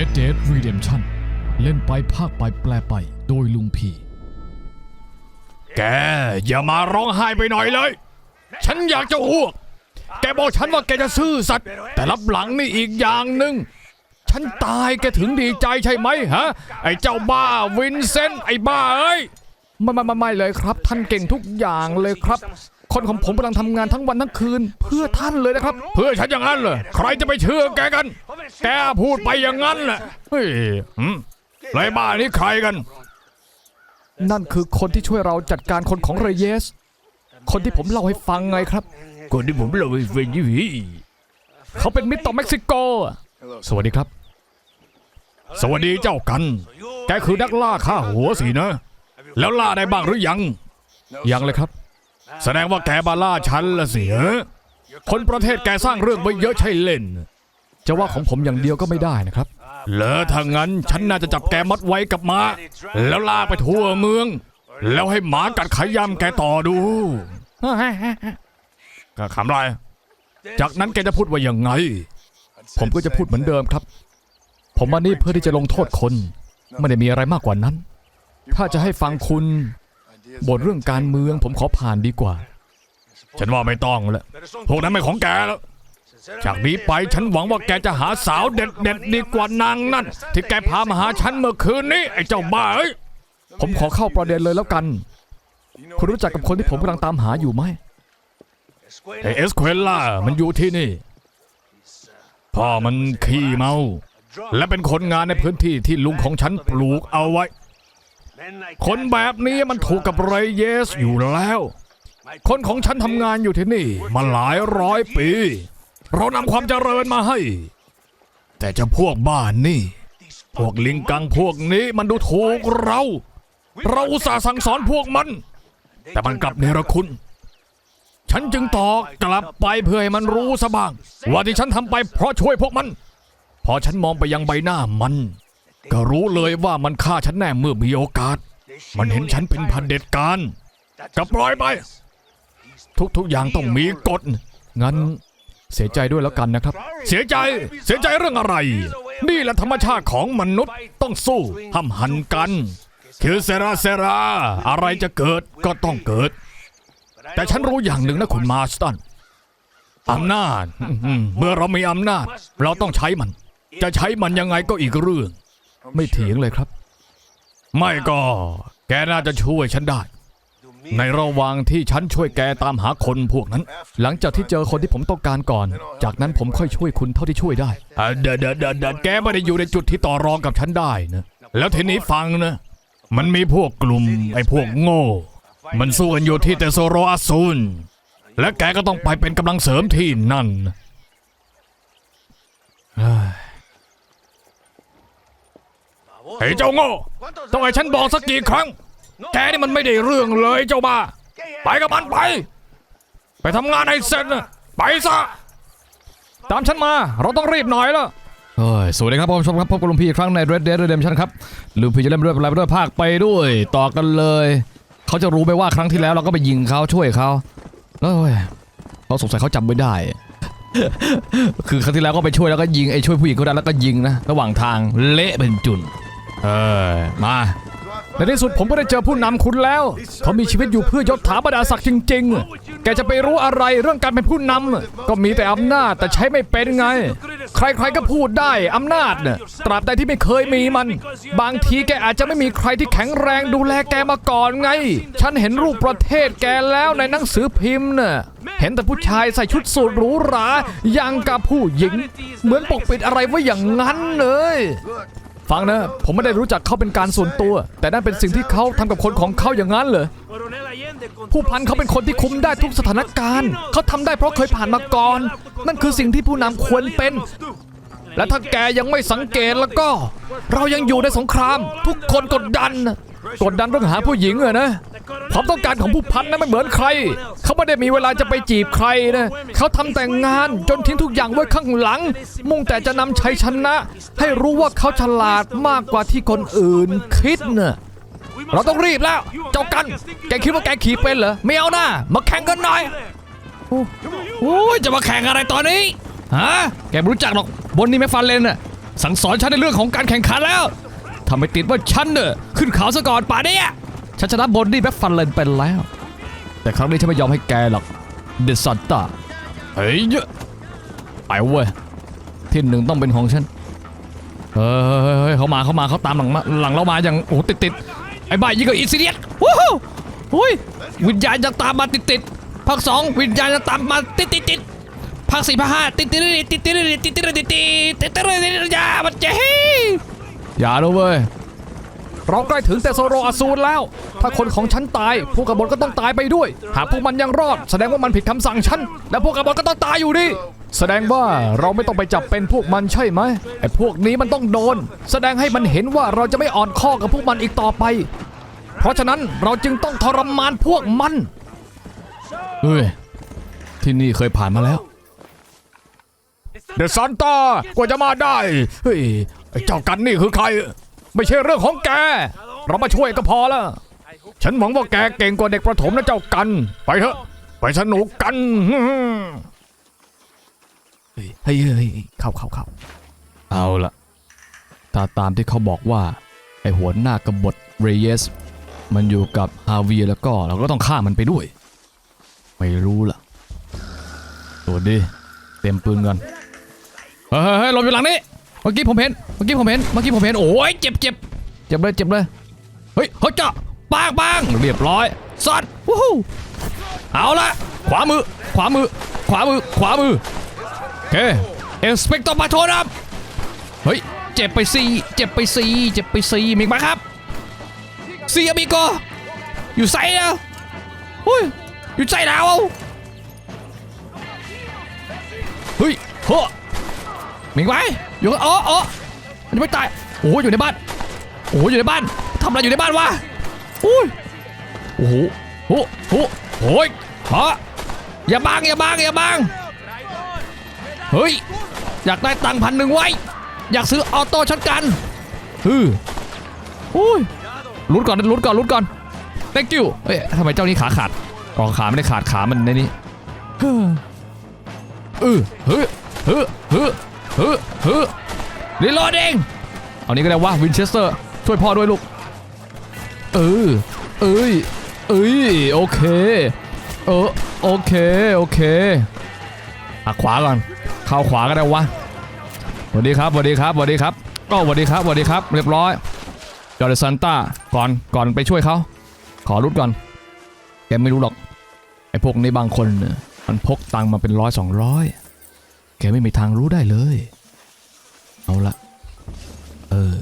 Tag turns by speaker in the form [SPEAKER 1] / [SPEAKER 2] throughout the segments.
[SPEAKER 1] Red Dead Redemption เล่นไปภาคไปแปลไปโดยลุงพี
[SPEAKER 2] แก อย่ามาร้องไห้ไปหน่อยเลย ฉันอยากจะอ้วก แกบอกฉันว่าแกจะซื่อสัตย์แต่รับหลังนี่อีกอย่างหนึ่งฉันตายแกถึงดีใจใช่ไหมฮะ ไอ้เจ้าบ้าวินเซนต์ไอ้บ้าเอ้ย
[SPEAKER 1] ไม่ไม่ไม่ไม่เลยครับ ท่านเก่งทุกอย่างเลยครับ คนของผมกำลังทำงานทั้งวันทั้งคืน เพื่อท่านเลยนะครับ
[SPEAKER 2] เพื่อฉันอย่างนั้นเหรอใครจะไปเชื่อแกกัน แกพูดไปอย่างนั้นแหละเฮ้ยหืมไรบ้านี่ใครกัน
[SPEAKER 1] นั่นคือคนที่ช่วยเราจัดการคนของเรเยส คนที่ผมเล่าให้ฟังไงครับ
[SPEAKER 2] คนที่ผมเล่าให้ฟังยี่หี
[SPEAKER 1] เขาเป็นมิตรต่อเม็กซิโก สวัสดีครับ
[SPEAKER 2] สวัสดีเจ้ากัน แกคือนักล่าฆ่าหัวสินะ แล้วล่าได้บ้างหรือยัง
[SPEAKER 1] ยังเลยครับ
[SPEAKER 2] แสดงว่าแกมาล่าฉันละสิเหรอคนประเทศแกสร้างเรื่องไว้เยอะใช่เล่น
[SPEAKER 1] จะว่าของผมอย่างเดียวก็ไม่ได้นะครับ
[SPEAKER 2] เหรอถ้างั้นฉันน่าจะจับแกมัดไว้กับม้าแล้วลากไปทั่วเมือง แล้วให้หมากัดขย้ำแกต่อดูก็ขำไร จากนั้นแกจะพูดว่ายังไง
[SPEAKER 1] ผมก็จะพูดเหมือนเดิมครับ ผมมานี่เพื่อที่จะลงโทษคน ไม่ได้มีอะไรมากกว่านั้น ถ้าจะให้ฟังคุณ บทเรื่องการเมืองผมขอผ่านดีกว่า
[SPEAKER 2] ฉันว่าไม่ต้องแล้วพวกนั้นไม่ของแกแล้ว จากนี้ไปฉันหวังว่าแกจะหาสาวเด็ดเด็ดดีกว่านางนั่น ที่แกพามาหาฉันเมื่อคืนนี้ไอ้เจ้าบ้าเอ้ย
[SPEAKER 1] ผมขอเข้าประเด็นเลยแล้วกัน คุณรู้จักกับคนที่ผมกำลังตามหาอยู่ไหม
[SPEAKER 2] ไอเอสเควล่ามันอยู่ที่นี่ พ่อมันขี้เมา และเป็นคนงานในพื้นที่ที่ลุงของฉันปลูกเอาไว้ คนแบบนี้มันถูกกับไรเยสอยู่แล้ว คนของฉันทำงานอยู่ที่นี่ มาหลายร้อยปี เรานำความเจริญมาให้ แต่จะพวกบ้านนี่ พวกลิงกังพวกนี้มันดูถูกเรา เราอุตส่าห์สั่งสอนพวกมัน แต่มันกลับเนรคุณ ฉันจึงตอบกลับไปเพื่อให้มันรู้ซะบ้าง ว่าที่ฉันทำไปเพราะช่วยพวกมัน พอฉันมองไปยังใบหน้ามัน ก็รู้เลยว่ามันฆ่าฉันแน่เมื่อมีโอกาส มันเห็นฉันเป็นพันเด็จการก็ปล่อยไป ทุกๆอย่างต้องมีกฎ
[SPEAKER 1] งั้นเสียใจด้วยแล้วกันนะครับ
[SPEAKER 2] เสียใจ เสียใจเรื่องอะไร นี่แหละธรรมชาติของมนุษย์ต้องสู้ห้ำหันกัน คือเซราเซรา อะไรจะเกิดก็ต้องเกิด แต่ฉันรู้อย่างหนึ่งนะคุณมาสตันอำนาจ เมื่อเรามีอำนาจ เราต้องใช้มัน จะใช้มันยังไงก็อีกเรื่อง
[SPEAKER 1] ไม่เถียงเลยครับ
[SPEAKER 2] ไม่ก็ แกน่าจะช่วยฉันได้ ในระหว่างที่ฉันช่วยแกตามหาคนพวกนั้น
[SPEAKER 1] หลังจากที่เจอคนที่ผมต้องการก่อน จากนั้นผมค่อยช่วยคุณเท่าที่ช่วยได้
[SPEAKER 2] อะเดยวเดยวเดยวเดยวแกไม่ได้อยู่ในจุดที่ต่อรองกับฉันได้นะแล้วทีนี้ฟังนะ มันมีพวกกลุ่มไอ้พวกโง่ มันสู้กันอยู่ที่เตโซโรอาซูนและแกก็ต้องไปเป็นกำลังเสริมที่นั่นเฮ้ย เฮ้ยเจ้าโง่ ต้องให้ฉันบอกสักกี่ครั้ง แกนี่มันไม่ได้เรื่องเลยเจ้าบ้า ไปกับมันไป ไปทำงานให้เสร็จนะไปซะ
[SPEAKER 1] ตามฉันมา เราต้องรีบหน่อยแล้วเฮ้ยสวัสดีครับผู้ชมครับพบกับลุงพี่อีกครั้งใน Red Dead Redemption ครับลุงพี่จะเล่นเรื่องอะไรไปด้วยภาคไปด้วย ต่อกันเลย เขาจะรู้ไหมว่าครั้งที่แล้วเราก็ไปยิงเขาช่วยเขาเอ้ยเราสงสัยเขาจำไม่ได้ คือครั้งที่แล้วก็ไปช่วยแล้วก็ยิงไอ้ช่วยผู้หญิงคนนั้แล้วก็ยิงนะ ระหว่างทางเละเป็นจุน เออมาในที่สุดผมก็ได้เจอผู้นำคุณแล้ว เขามีชีวิตอยู่เพื่อยศถาบรรดาศักดิ์จริง ๆ แกจะไปรู้อะไรเรื่องการเป็นผู้นำก็มีแต่อำนาจแต่ใช้ไม่เป็นไง ใครๆก็พูดได้อำนาจเนี่ยตราบใดที่ไม่เคยมีมัน บางทีแกอาจจะไม่มีใครที่แข็งแรงดูแลแกมาก่อนไง ฉันเห็นรูปประเทศแกแล้วในหนังสือพิมพ์น่ะเห็นแต่ผู้ชายใส่ชุดสูทหรูหราอย่างกับผู้หญิง เหมือนปกปิดอะไรไว้อย่างนั้นเลย ฟังนะ ผมไม่ได้รู้จักเขาเป็นการส่วนตัว แต่นั่นเป็นสิ่งที่เขาทำกับคนของเขาอย่างนั้นเหรอผู้พันเขาเป็นคนที่คุมได้ทุกสถานการณ์ เขาทำได้เพราะเคยผ่านมาก่อน นั่นคือสิ่งที่ผู้นำควรเป็น และถ้าแกยังไม่สังเกตแล้วก็ เรายังอยู่ในสงคราม ทุกคนกดดัน กดดันเรื่องหาผู้หญิงอะนะความต้องการของผู้พันนั้นไม่เหมือนใคร เขาไม่ได้มีเวลาจะไปจีบใครนะเขาทำแต่งงานจนทิ้งทุกอย่างไว้ข้างหลัง มุ่งแต่จะนำชัยชนะ ให้รู้ว่าเขาฉลาดมากกว่าที่คนอื่นคิดน่ะเราต้องรีบแล้ว เจ้ากัน แกคิดว่าแกขี่เป็นเหรอไม่เอาหน้ามาแข่งกันหน่อยโอ้ยจะมาแข่งอะไรตอนนี้ฮะแกไม่รู้จักหรอกบนนี่ไม่ฟันเลนน่ะสั่งสอนฉันในเรื่องของการแข่งขันแล้ว ทำไมติดว่าฉันเน่ะขึ้นเขาซะก่อนป่าเนี่ยฉันชนะบอนดี้แบ็คฟันเลนไปแล้ว แต่ครั้งนี้ฉันไม่ยอมให้แกหรอกเดซันต้าเฮ้ยยอะไปเว้ยที่หนึ่งต้องเป็นของฉันเฮ้ยเฮ้ยเฮ้ยเขามาเขามาเขาตามหลังมาหลังเรามาอย่างโอ้ติดติดไอ้บ้ายิ่งกว่าอินซิเดียตว้าวหุ้ยวิญญาณจะตามมาติดติดภาคสองวิญญาณจะตามมาติดติดติดภาคสี่ภาคห้าติดติดติดติดติดติดติดติดติดติดติดติดอย่ามันเจ๊ อย่าเลยเว้ยเราใกล้ถึงแต่โซโรอสูรแล้ว ถ้าคนของฉันตาย พวกกบฏก็ต้องตายไปด้วย หากพวกมันยังรอด แสดงว่ามันผิดคำสั่งฉัน และพวกกบฏก็ต้องตายอยู่ดิแสดงว่าเราไม่ต้องไปจับเป็นพวกมันใช่ไหมไอ้พวกนี้มันต้องโดน แสดงให้มันเห็นว่าเราจะไม่อ่อนข้อกับพวกมันอีกต่อไป เพราะฉะนั้นเราจึงต้องทรมานพวกมันเฮ้ยที่นี่เคยผ่านมาแล้ว
[SPEAKER 2] เดอะซันต้ากว่าจะมาได้ เฮ้ย ไอ้เจ้ากันนี่คือใคร ไม่ใช่เรื่องของแก เรามาช่วยก็พอละฉันหวังว่าแกเก่งกว่าเด็กประถมนะเจ้ากัน ไปเถอะ ไปสนุกกัน
[SPEAKER 1] เฮ้ยเฮ้ยเฮ้ยเข้าเข้าเข้าเอาละตาตามที่เขาบอกว่า ไอหัวหน้ากบฏเรเยส มันอยู่กับฮาวีแล้วก็เราก็ต้องฆ่ามันไปด้วย ไม่รู้ล่ะตัวดีเต็มปืนกันเฮ้ยเฮ้ยเฮ้ยหลบอยู่หลังนี้ เมื่อกี้ผมเห็น เมื่อกี้ผมเห็น เมื่อกี้ผมเห็น โอ้ยเจ็บเจ็บเจ็บเลยเจ็บเลย เฮ้ยเฮ้ยเจ้าปางปางเรียบร้อยสัตว์วู้ฮู้เอาละขวามือ ขวามือ ขวามือ ขวามือโอเคเอสเปกตอร์มาโทนับเฮ้ย เจ็บไปสี่เจ็บไปสี่เจ็บไปสี่มีอีกไหมครับสี่อมิโกอยู่ไซนะเฮ้ย อยู่ไซดาวเฮ้ยเฮ้อ มีอีกไหมอยู่อ๋ออ๋อมันไม่ตายโอ้โหอยู่ในบ้านโอ้โหอยู่ในบ้านทำอะไรอยู่ในบ้านวะโอ้ยโอ้โหโอ้โหโอ้ยฮะอย่าบังอย่าบังอย่าบังเฮ้ยอยากได้ตังค์พันหนึ่งไว้ อยากซื้อออโต้ช็อตกันฮืออุ้ยลุ้นก่อนลุ้นก่อนลุ้นก่อน thank you เอ้ยทำไมเจ้านี้ขาขาดอ๋อขาไม่ได้ขาดขามันในนี้เฮ้อเออเฮ้อเฮ้อ ฮ้อเฮ้รีโหลดเอง เอานี้ก็ได้ว่าวินเชสเตอร์ ช่วยพ่อด้วยลูก เออ เอ้ย เอ้ย โอเค เออ โอเค โอเคอะขวาก่อน เข้าขวาก็ได้วะสวัสดีครับสวัสดีครับสวัสดีครับ ก็สวัสดีครับสวัสดีครับ เรียบร้อยจอร์ดซันต้า ก่อน ก่อนไปช่วยเขา ขอรุดก่อน แกไม่รู้หรอก ไอ้พวกนี้บางคนเนี่ยมันพกตังค์มาเป็นร้อยสองร้อย แกไม่มีทางรู้ได้เลย เอาละเออ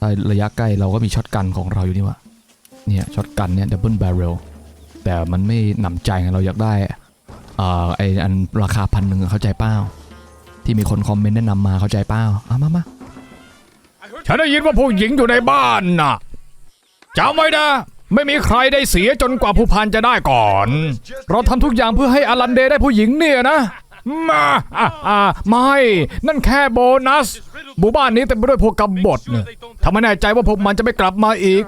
[SPEAKER 1] ถ้ระยะใกล้เราก็มีช็อตกันของเราอยู่นี่วะเนี่ยช็อตกันเนี่ยดับเบิลบาร์เรลแต่มันไม่หนำใจไงเราอยากได้เอ่อไออันราคาพันหนึ่งเข้าใจเป้าที่มีคนคอมเมนต์แนะนำมาเข้าใจเป้าเอามามา
[SPEAKER 2] ฉันได้ยินว่าผู้หญิงอยู่ในบ้านน่ะจำไว้นะ ไม่มีใครได้เสียจนกว่าผู้พันจะได้ก่อน
[SPEAKER 1] เราทำทุกอย่างเพื่อให้อลันเดได้ผู้หญิงเนี่ยนะ
[SPEAKER 2] มาอะอะไม่ นั่นแค่โบนัส หมู่บ้านนี้เต็มไปด้วยพวกกบฏเนี่ยถ้าไม่แน่ใจว่าพวกมันจะไม่กลับมาอีก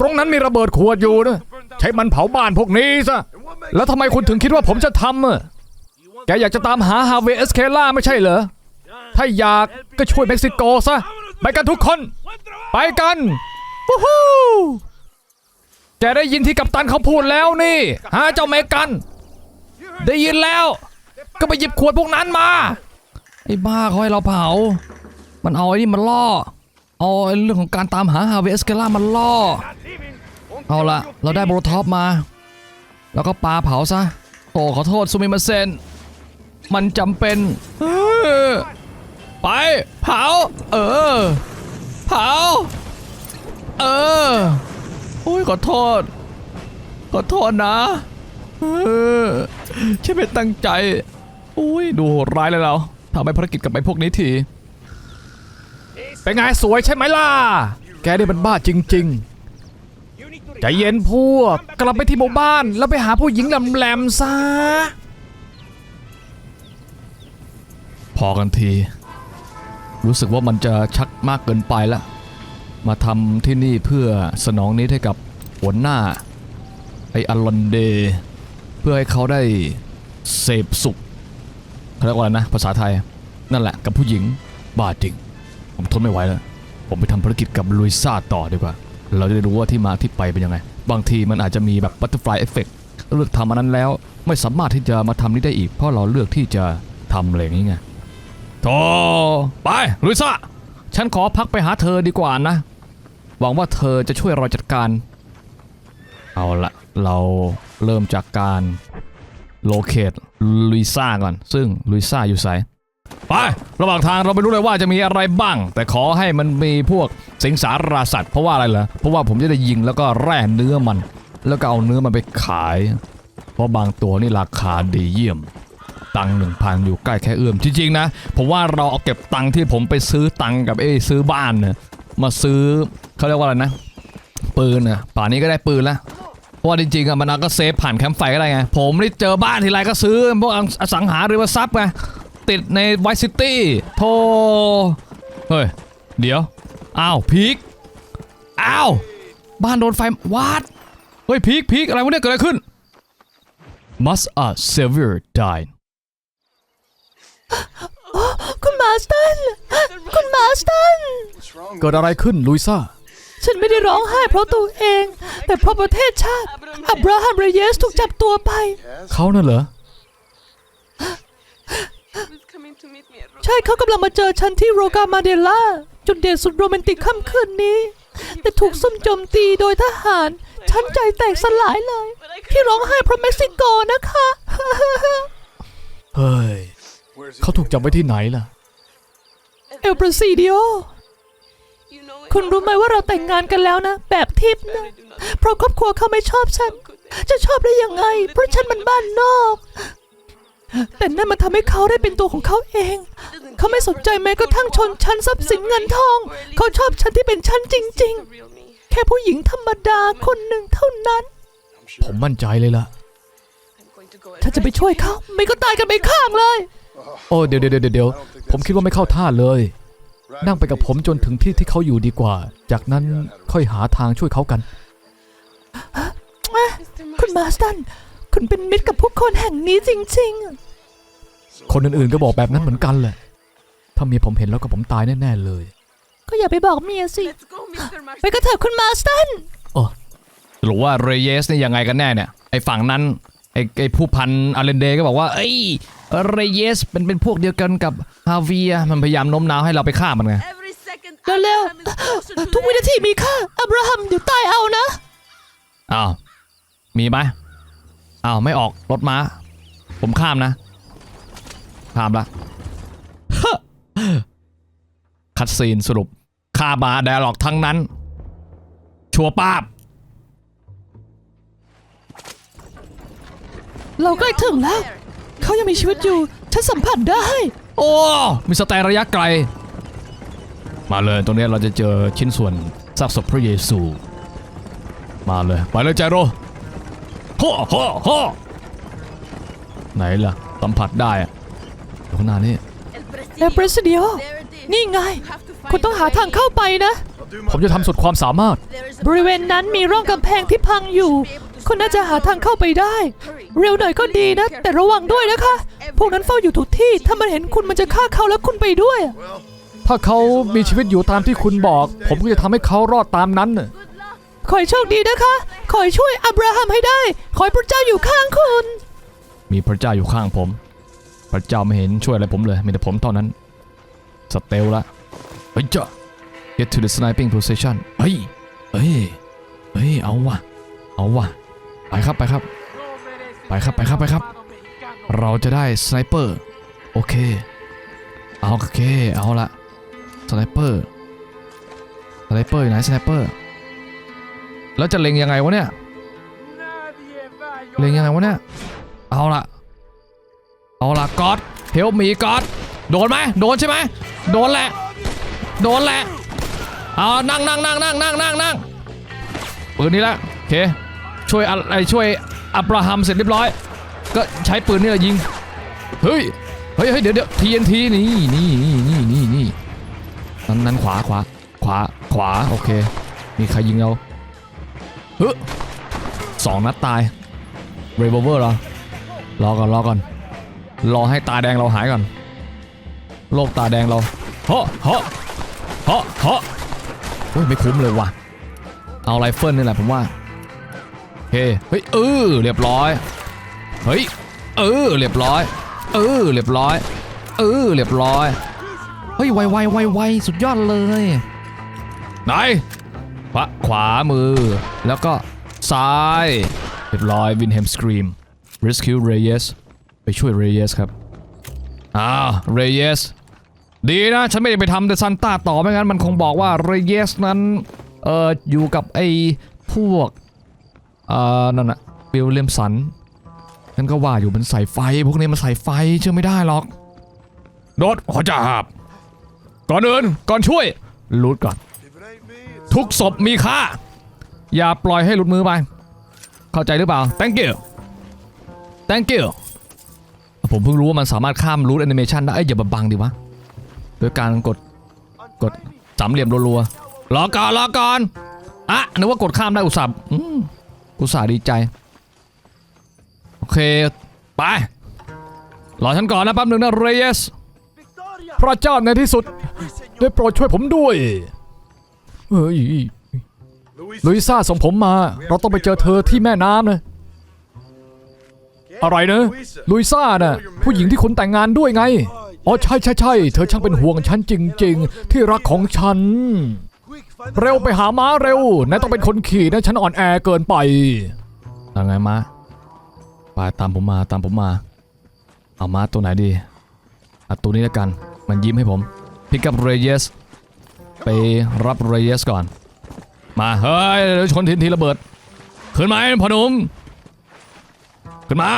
[SPEAKER 2] ตรงนั้นมีระเบิดขวดอยู่นะ ใช้มันเผาบ้านพวกนี้ซะ
[SPEAKER 1] แล้วทำไมคุณถึงคิดว่าผมจะทำอะแกอยากจะตามหาฮาเวสเคล่าไม่ใช่เหรอ ถ้าอยากก็ช่วยเม็กซิโกซะ ไปกันทุกคน ไปกันวู้ฮู้แกได้ยินที่กัปตันเขาพูดแล้วนี่ฮะเจ้าเมกัน ได้ยินแล้ว ก็ไปหยิบขวดพวกนั้นมาไอ้บ้าเขาให้เราเผา มันเอาไอ้นี่มันล่อ เอาไอ้เรื่องของการตามหาฮาเวสเกล่ามันล่อ เอาละเราได้โบรท็อปมา แล้วก็ปาเผาซะ โอ้ขอโทษซูมิมาเซน มันจำเป็น ไปเผา เออ เผา เออโอ้ยขอโทษ ขอโทษนะ เออฉันไม่ตั้งใจ อุ้ยดูโหดร้ายเลยเราทำให้ภารกิจกับไอ้พวกนี้ที
[SPEAKER 2] เป็นไงสวยใช่ไหมล่ะ แกนี่มันบ้าจริงๆใจเย็นพวก กลับไปที่หมู่บ้านแล้วไปหาผู้หญิงแหลมๆซะ
[SPEAKER 1] พอกันที รู้สึกว่ามันจะชักมากเกินไปละ มาทำที่นี่เพื่อสนองนี้ให้กับหัวหน้า ไออลอนเด เพื่อให้เขาได้เสพสุข เขาเรียกว่าอะไรนะ ภาษาไทย นั่นแหละกับผู้หญิงบ้าจริง ผมทนไม่ไหวแล้ว ผมไปทำภารกิจกับลุยซ่าต่อดีกว่า เราจะได้รู้ว่าที่มาที่ไปเป็นยังไง บางทีมันอาจจะมีแบบบัตเตอร์ฟลายเอฟเฟกเลือกทำอันนั้นแล้ว ไม่สามารถที่จะมาทำนี้ได้อีก เพราะเราเลือกที่จะทำอะไรอย่างนี้ไงโธ่ไปลุยซ่าฉันขอพักไปหาเธอดีกว่านะ หวังว่าเธอจะช่วยเราจัดการ เอาละเราเริ่มจากการ โลเคตลุยซ่าก่อน ซึ่งลุยซ่าอยู่ไสไประหว่างทางเราไม่รู้เลยว่าจะมีอะไรบ้าง แต่ขอให้มันมีพวกสิงสาราสัตว์เพราะว่าอะไรเหรอเพราะว่าผมจะได้ยิงแล้วก็แร่เนื้อมัน แล้วก็เอาเนื้อมันไปขาย เพราะบางตัวนี่ราคาดีเยี่ยม ตังหนึ่งพันอยู่ใกล้แค่เอื้อมจริงๆนะผมว่าเราเอาเก็บตังค์ที่ผมไปซื้อตังค์กับเอ้ซื้อบ้านเนี่ยมาซื้อเขาเรียกว่าอะไรนะ ปืนน่ะป่านนี้ก็ได้ปืนแล้ว เพราะว่าจริงๆอะมันก็เซฟผ่านแคมป์ไฟก็ได้ไง ผมนี่เจอบ้านทีไรก็ซื้อ พวกอสังหาริมทรัพย์ไง ติดในไวซิตี้โธ่เฮ้ย เดี๋ยว อ้าวพีกอ้าว บ้านโดนไฟวาดเฮ้ยพีกพีกอะไรวะเนี่ยเกิดอะไรขึ้น Must a savior die
[SPEAKER 3] คุณมาสตัน คุณมาสตัน
[SPEAKER 1] เกิดอะไรขึ้นลุยซ่า
[SPEAKER 3] ฉันไม่ได้ร้องไห้เพราะตัวเอง แต่เพราะประเทศชาติ อับราฮัมเรเยสถูกจับตัวไป
[SPEAKER 1] เขาน่ะเหรอ
[SPEAKER 4] was coming to meet me at Ro-
[SPEAKER 3] ใช่เขากำลังมาเจอฉันที่โรกามาเดล่า จุดเด่นสุดโรแมนติกค่ำคืนนี้ แต่ถูกซุ่มโจมตีโดยทหาร ฉันใจแตกสลายเลย ที่ร้องไห้เพราะเม็กซิโกนะคะ
[SPEAKER 1] เฮ้ย เขาถูกจับไว้ที่ไหนล่ะ
[SPEAKER 3] เอลปรซิเดีย
[SPEAKER 4] You know, I
[SPEAKER 3] คุณรู้ไหมว่าเราแต่งงานกันแล้วนะ แบบทิพย์นะ เพราะครอบครัวเขาไม่ชอบฉัน จะชอบได้ยังไง เพราะฉันมันบ้านนอก แต่นั่นมันทำให้เขาได้เป็นตัวของเขาเอง เขาไม่สนใจแม้กระทั่งชนชั้นทรัพย์สินเงินทอง เขาชอบฉันที่เป็นฉันจริง ๆ แค่ผู้หญิงธรรมดาคนหนึ่งเท่านั้น
[SPEAKER 1] ผมมั่นใจเลยล่ะ
[SPEAKER 3] ฉันจะไปช่วยเขา ไม่ก็ตายกันไปข้างเลย
[SPEAKER 1] โอ้เดี๋ยวเดี๋ยวเดี๋ยวเดี๋ยวผมคิดว่าไม่เข้าท่าเลย นั่งไปกับผมจนถึงที่ที่เขาอยู่ดีกว่า จากนั้นค่อยหาทางช่วยเขากัน
[SPEAKER 4] Mr.
[SPEAKER 3] คุณมาสตัน คุณเป็นมิตรกับผู้คนแห่งนี้จริง
[SPEAKER 1] คนอื่นๆก็บอกแบบนั้นเหมือนกันแหละ ถ้าเมียผมเห็นแล้วก็ผมตายแน่ ๆ เลย
[SPEAKER 3] ๆก็อย่าไปบอกเมียสิ
[SPEAKER 4] Let's go, Mr.
[SPEAKER 3] ไป
[SPEAKER 4] Marston.
[SPEAKER 3] ก็เถอะคุณมาสตัน
[SPEAKER 1] หรือว่าเรเยสนี่ยังไงกันแน่เนี่ย ไอ้ฝั่งนั้น ไอ้ไอ้ผู้พันอาเลนเดก็บอกว่า เอ้ย เรเยสเป็นเป็นพวกเดียวกันกับฮาเวียมันพยายามโน้มน้าวให้เราไปฆ่ามันไง
[SPEAKER 4] Every second
[SPEAKER 3] เร็ว
[SPEAKER 4] Abraham is closer to
[SPEAKER 3] ๆทุกวินา
[SPEAKER 4] land.
[SPEAKER 3] ทีมีค่าอับราฮัมเดี๋ยวตายเอานะ
[SPEAKER 1] อ้าวมีไหมอ้าวไม่ออกรถม้า ผมข้ามนะ ข้ามละคัดซีนสรุปคาบาไดอะล็อกทั้งนั้น ชัวร์ป้าบ
[SPEAKER 3] เราใกล้ถึงแล้ว เขายังมีชีวิตอยู่ ฉันสัมผัสได้
[SPEAKER 1] โอ้ มีสแตนระยะไกล มาเลยตรงนี้เราจะเจอชิ้นส่วนซากศพพระเยซู มาเลย ไปเลยแจโรฮ่อฮ่อฮ่อไหนล่ะ สัมผัสได้อะอยู่ข้างหน้านี่
[SPEAKER 3] เอลเปรสเดียว
[SPEAKER 4] There it is.
[SPEAKER 3] นี่ไง
[SPEAKER 4] You have to find
[SPEAKER 3] คุณต้องหาทางเข้าไปนะ
[SPEAKER 1] ผมจะทำสุดความสามารถ
[SPEAKER 4] There is a
[SPEAKER 3] บริเวณนั้นมีร่องกำแพงที่พังอยู่ คุณน่าจะหาทางเข้าไปได้ เร็วหน่อยก็ดีนะ แต่ระวังด้วยนะคะ พวกนั้นเฝ้าอยู่ทุกที่ ถ้ามันเห็นคุณมันจะฆ่าเขาแล้วคุณไปด้วย
[SPEAKER 1] ถ้าเขามีชีวิตอยู่ตามที่คุณบอก ผมก็จะทำให้เขารอดตามนั้นน่ะ
[SPEAKER 3] ขอให้โชคดีนะคะ ขอให้ช่วยอับราฮัมให้ได้ ขอให้พระเจ้าอยู่ข้างคุณ
[SPEAKER 1] มีพระเจ้าอยู่ข้างผม พระเจ้าไม่เห็นช่วยอะไรผมเลย มีแต่ผมเท่านั้น สเตลละเฮ้ยจ้ะ get to the sniping position เฮ้ยเฮ้ยเฮ้ยเอาว่ะเอาว่ะ ไปครับไปครับ ไปครับไปครับไปครับ เราจะได้สไนเปอร์โอเค เอาโอเคเอาละสไนเปอร์สไนเปอร์อยู่ไหนสไนเปอร์แล้วจะเล็งยังไงวะเนี่ยเล็งยังไงวะเนี่ยเอาละเอาละก๊อตเฮลมีก๊อตโดนไหมโดนใช่ไหมโดนแหละโดนแหละเอานั่งนั่งนั่งนั่งนั่งนั่งนั่งปืนนี้ละโอเค ช่วยอะไรช่วยอับราฮัมเสร็จเรียบร้อย ก็ใช้ปืนนี่แหละยิงเฮ้ยเฮ้ย เฮ้ยเดี๋ยวเดี๋ยว TNT นี่นี่นี่นี่นี่นี่นั้นนั้นขวาขวาขวาขวาโอเค มีใครยิงเราเฮ้ยสองนัดตายเรเวอร์เหรอรอก่อนรอก่อน รอให้ตาแดงเราหายก่อน โรคตาแดงเราเฮ้อเฮ้อเฮาะเฮาะโอ้ยไม่คุ้มเลยว่ะ เอาไรเฟิลนี่แหละผมว่า เคเฮ้ยเออเรียบร้อยเฮ้ยเออเรียบร้อย เออเรียบร้อย เออเรียบร้อยเฮ้ยไวไวไวไวสุดยอดเลยไหนขวาขวามือ แล้วก็ซ้ายเรียบร้อยวินเฮมสกรีม rescue Reyes ไปช่วย Reyes ครับอ้าว Reyes ดีนะ ฉันไม่ได้ไปทำเดซันต้าต่อไม่งั้นมันคงบอกว่า Reyes นั้นเอออยู่กับไอ้พวก อ่อนั่นอะบิลเลียมสันฉันก็ว่าอยู่มันใส่ไฟ พวกนี้มันใส่ไฟเชื่อไม่ได้หรอกโดดขอจ่าบก่อนอื่นก่อนช่วยรูดก่อน ทุกศพมีค่า อย่าปล่อยให้หลุดมือไป เข้าใจหรือเปล่า thank you thank you ผมเพิ่งรู้ว่ามันสามารถข้ามรูทแอนิเมชันได้ เอ้ยอย่ามาบังดิวะ โดยการกดกดสามเหลี่ยมรัวๆรอก่อนรอก่อน อะนึกว่ากดข้ามได้อุตส่าห์ อืมอุตส่าดีใจ โอเค ไป รอฉันก่อนนะแป๊บหนึ่งนะเรเยสพระเจ้าในที่สุด ได้โปรดช่วยผมด้วยเฮ้ยลุยซ่าส่งผมมา เราต้องไปเจอเธอที่แม่น้ำนะอะไรนะลุยซ่าน่ะ ผู้หญิงที่คุณแต่งงานด้วยไง อ๋อใช่ใช่ใช่เธอช่างเป็นห่วงฉันจริง ๆ ที่รักของฉัน เร็วไปหาม้าเร็วนายต้องเป็นคนขี่นะฉันอ่อนแอเกินไปทางไงม้าไปตามผมมาตามผมมา เอาม้าตัวไหนดีเอาตัวนี้แล้วกัน มันยิ้มให้ผมพิกับเรเยสไปรับเรเยสก่อน มาเฮ้ยเดี๋ยวชนทีนทีระเบิด ขึ้นมาไอ้พ่อหนุ่มขึ้นมา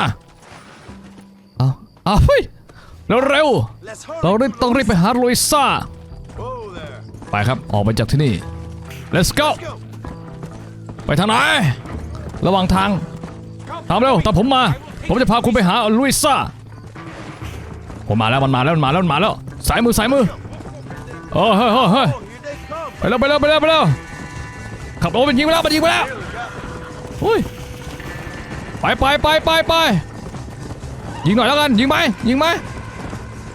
[SPEAKER 1] เอาเอาเฮ้ยเร็วเร็วเราต้องรีบไปหาลุยซ่า ไปครับออกไปจากที่นี่ let's go ไปทางไหน ระหว่างทางทำเร็วตามผมมา ผมจะพาคุณไปหาลุยซ่าผมมาแล้วมันมาแล้วมันมาแล้วมันมาแล้วสายมือสายมือโอ้เฮ้ยเฮ้ยเฮ้ยไปแล้วไปแล้วไปแล้วไปแล้วขับโอ้มันยิงไปแล้วมันยิงไปแล้วอุ้ยไปไปไปไปไปยิงหน่อยแล้วกันยิงไหมยิงไหม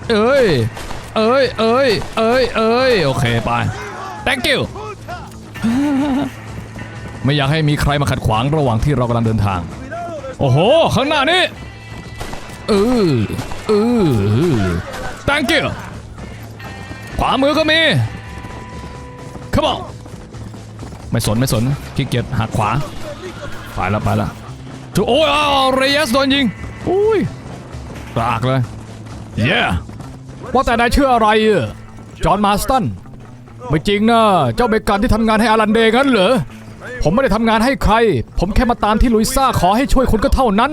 [SPEAKER 1] เอ้ย เอ้ยเอ้ยเอ้ยเอ้ยโอเคไป thank you ไม่อยากให้มีใครมาขัดขวางระหว่างที่เรากำลังเดินทาง โอ้โห ข้างหน้านี้เออเออ thank you ขวามือก็มี come on ไม่สนไม่สนขี้เกียจหักขวา ไปแล้วไปแล้วโอ้ยเรยสโดนยิงอุ้ยกรากเลยเย้ ว่าแต่นายชื่ออะไรจอห์นมาสตันไม่จริงนะเจ้าเบกันที่ทำงานให้อารันเดย์งั้นเหรอผมไม่ได้ทำงานให้ใคร ผมแค่มาตามที่ลุยซ่าขอให้ช่วยคุณก็เท่านั้น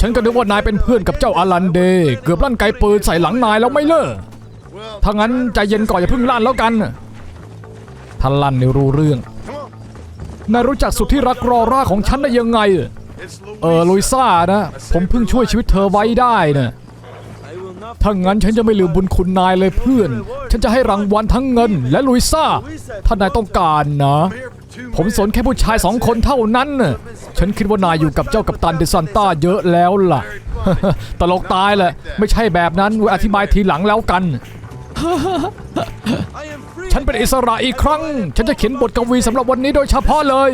[SPEAKER 1] ฉันก็นึกว่านายเป็นเพื่อนกับเจ้าอารันเดย์เกือบลั่นไกปืนใส่หลังนายแล้วไม่เลิกถ้างั้นใจเย็นก่อนอย่าเพิ่งลั่นแล้วกันถ้านลั่นไม่รู้เรื่องนายรู้จักสุดที่รักรอร่าของฉันได้ยังไง เออลุยซ่านะ ผมเพิ่งช่วยชีวิตเธอไว้ได้นะ ถ้างั้นฉันจะไม่ลืมบุญคุณนายเลยเพื่อน ฉันจะให้รางวัลทั้งเงิน และลุยซ่า ถ้านายต้องการนะ ผมสนแค่ผู้ชายสองคนเท่านั้นน่ะฉันคิดว่านายอยู่กับเจ้ากัปตันเดซันต้าเยอะแล้วล่ะ ตลกตายแหละ ไม่ใช่แบบนั้นไว้อธิบายทีหลังแล้วกัน ฉันเป็นอิสระอีกครั้ง ฉันจะเขียนบทกวีสำหรับวันนี้โดยเฉพาะเลย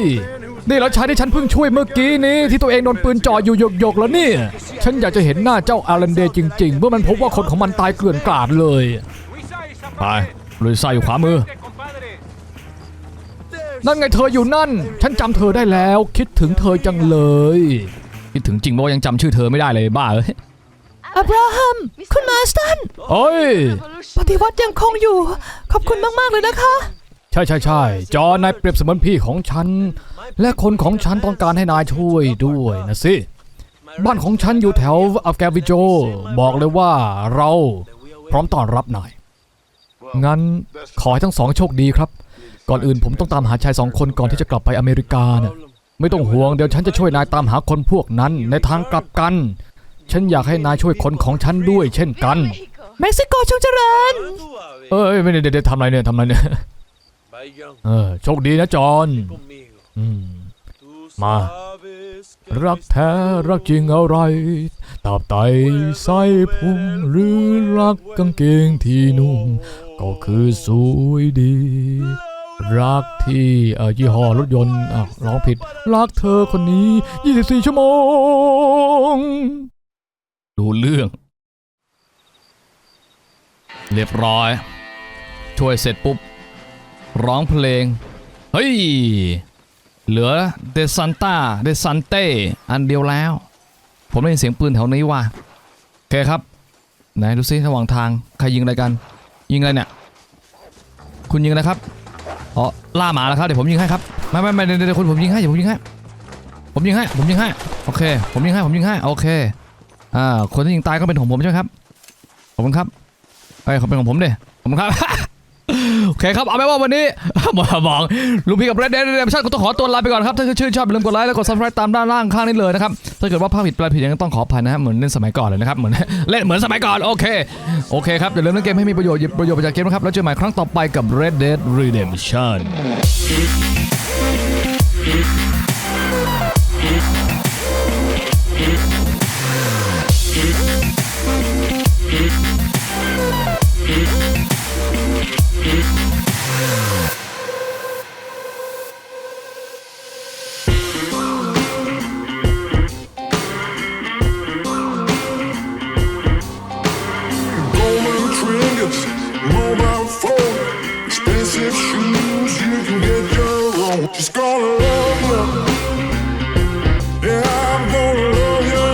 [SPEAKER 1] นี่แล้วชายที่ฉันเพิ่งช่วยเมื่อกี้นี้ที่ตัวเองโดนปืนจ่ออยู่หยกๆแล้วเนี่ย ฉันอยากจะเห็นหน้าเจ้าอารันเดย์จริงๆ เมื่อมันพบว่าคนของมันตายเกลื่อนกลาดเลย ไปลุยซ่าอยู่ขวามือ นั่นไงเธออยู่นั่น ฉันจำเธอได้แล้ว คิดถึงเธอจังเลย คิดถึงจริงเพราะว่ายังจำชื่อเธอไม่ได้เลยบ้าเอ้ย
[SPEAKER 3] อับราฮัม คุณมาสตัน
[SPEAKER 1] เอ้ย
[SPEAKER 3] ปฏิวัติยังคงอยู่ ขอบคุณมาก ๆ เลยนะคะ
[SPEAKER 1] ใช่ใช่ใช่จอนายเปรียบเสมือนพี่ของฉัน และคนของฉันต้องการให้นายช่วยด้วยนะสิ บ้านของฉันอยู่แถวอัฟแกวิโจ บอกเลยว่าเราพร้อมต้อนรับนาย งั้นขอให้ทั้งสองโชคดีครับ ก่อนอื่นผมต้องตามหาชายสองคนก่อนที่จะกลับไปอเมริกาเนี่ยไม่ต้องห่วงเดี๋ยวฉันจะช่วยนายตามหาคนพวกนั้นในทางกลับกัน ฉันอยากให้นายช่วยคนของฉันด้วยเช่นกัน
[SPEAKER 3] เม็กซิโกจงเจริญ
[SPEAKER 1] เอ้ยไม่ได้เดี๋ยวๆทำอะไรเนี่ยทำอะไรเนี่ย เออโชคดีนะจอนอืมมา
[SPEAKER 2] รักแท้รักจริงอะไรตับไตไส้พุงหรือรักกางเกงที่นุ่ม ก็คือสวยดี รักที่เอ่อยี่ห้อรถยนต์อะร้องผิด รักเธอคนนี้ 24 ชั่วโมง
[SPEAKER 1] ดูเรื่อง เรียบร้อย ช่วยเสร็จปุ๊บ ร้องเพลง เฮ้ย เหลือเดซันต้าเดซันเต้อันเดียวแล้ว ผมได้ยินเสียงปืนแถวนี้ว่ะโอเคครับ ไหนดูซิระหว่างทาง ใครยิงอะไรกัน ยิงอะไรเนี่ย คุณยิงอะไรครับอ๋อล่าหมาแล้วครับเดี๋ยวผมยิงให้ครับไม่ไม่ไม่เดี๋ยวคุณผมยิงให้เดี๋ยวผมยิงให้ผมยิงให้ผมยิงให้โอเค ผมยิงให้ผมยิงให้โอเคอ่าคนที่ยิงตายก็เป็นของผมใช่ไหมครับขอบคุณครับไอ้เขาเป็นของผมเดิขอบคุณครับ เคครับเอาไว้ว่าวันนี้ หมดมองลุงพี่กับเรดเดนเดมชั่นก็ต้องขอตัวลาไปก่อนครับถ้าชื่นชอบอย่าลืมกดไลค์และกด subscribe ตามด้านล่างข้างนี้เลยนะครับถ้าเกิดว่าภาพผิดแปลผิดยังต้องขออภัยนะครับเหมือนเล่นสมัยก่อนเลยนะครับเหมือนเล่นเหมือนสมัยก่อนโอเคโอเคครับอย่าลืมเล่นเกมให้มีประโยชน์หยิบประโยชน์จากเกมนะครับแล้วเจอกันใหม่ครั้งต่อไปกับ Red Dead Redemption